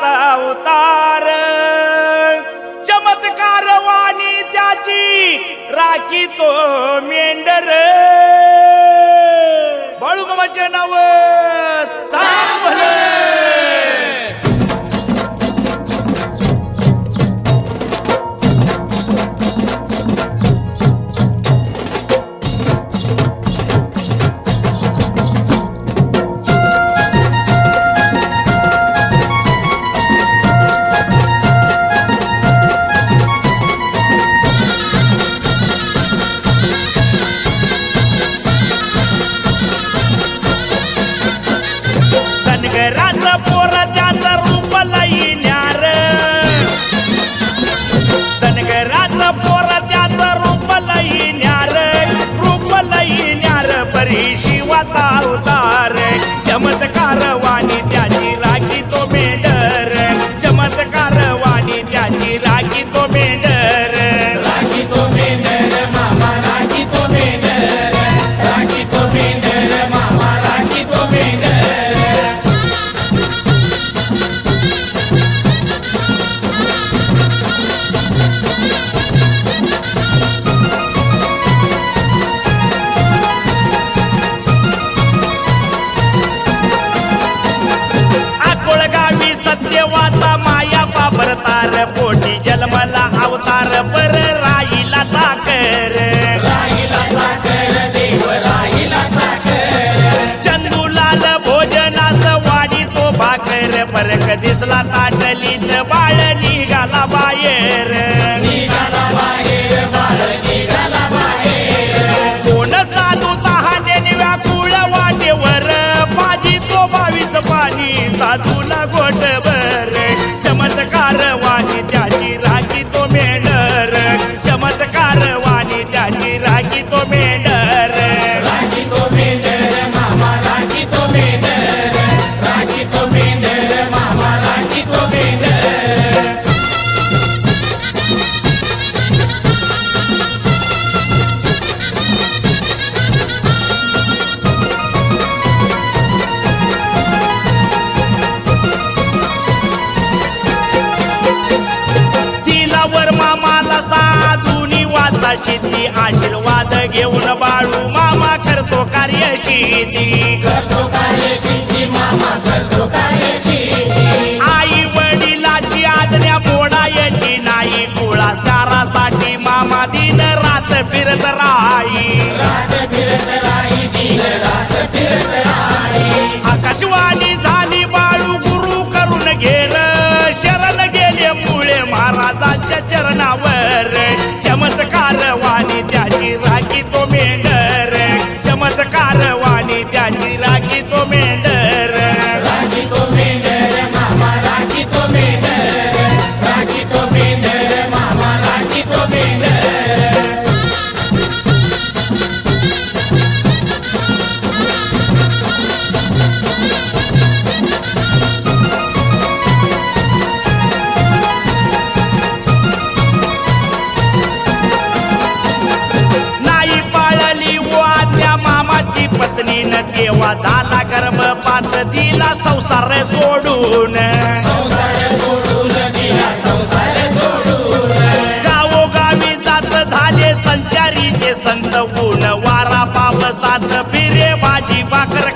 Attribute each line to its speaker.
Speaker 1: त्याचा अवतार चमत्कार वाणी त्याची राखी तो मेंढर. बळूग नव Că rata pora जन्माला अवतार पर राईला
Speaker 2: साखर.
Speaker 1: चंदूलाल भोजनास वाडी तो भाकर. परक दिसला ताटलीत बाळ निघाला बाहेर. ती आशीर्वाद घेऊन बाळू मामा करतो कार्य
Speaker 2: ती
Speaker 1: आई वडिलाची आजण्या बोडायची नाही. कुळा सारासाठी मामा दिन रात फिरत राही न देवा झाला
Speaker 2: गर्भ पात दिला संसार सोडून.
Speaker 1: गावोगावी जात झाले संचारीचे संत गुण वारा
Speaker 2: पाप सात फिरे
Speaker 1: बाजी बाकर